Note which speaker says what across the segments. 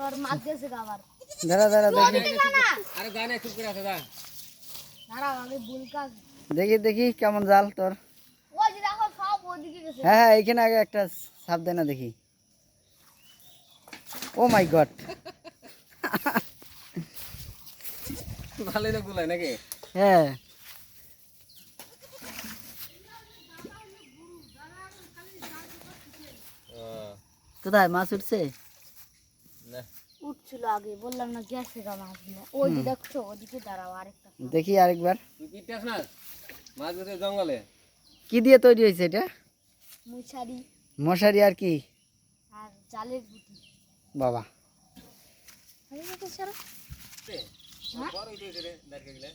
Speaker 1: তোর মাছ দিয়েছে আবার
Speaker 2: দাঁড়া দাঁড়া দেখি
Speaker 3: আরে গানে চুপ করে আছে দা
Speaker 1: দাঁড়াও আমি বুলকা
Speaker 2: দেখি দেখি কেমন জাল তোর
Speaker 1: ওই যে দেখো সব ওদিকে গেছে
Speaker 2: হ্যাঁ হ্যাঁ এখানে আগে একটা সাপ দে না দেখি ও মাই গড
Speaker 3: ভালোই তো গুলাই নাকি
Speaker 2: হ্যাঁ কোথায় মাছ উঠছে
Speaker 3: না
Speaker 1: উঠছিল আগে বললাম না গেছে গা মাছগুলো ওই যে দেখছ ওদিকে দাঁড়াও আরেকটা
Speaker 2: দেখি আরেকবার।
Speaker 3: মাছ গেছে জঙ্গলে?
Speaker 2: কি দিয়ে তৈরি হয়েছে এটা?
Speaker 1: মুছারি
Speaker 2: মশারি আর কি?
Speaker 1: আর জালের গুটি।
Speaker 2: বাবা।
Speaker 1: হয়ে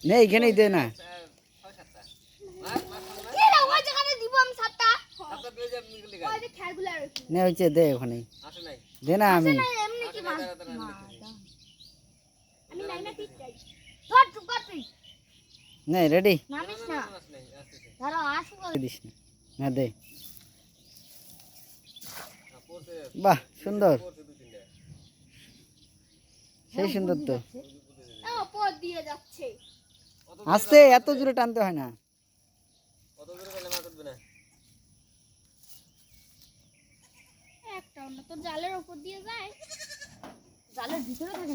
Speaker 2: নেই এখানেই দে না। দে
Speaker 3: নাই।
Speaker 2: দে না আমি। রেডি
Speaker 3: নাই হ্যাঁ,
Speaker 2: বাহ সুন্দর। সেই সুন্দর তো। এত জোরে টানতে হয় না।
Speaker 1: একটা তো জালের ওপর দিয়ে যায়। জালের ভিতরে থাকে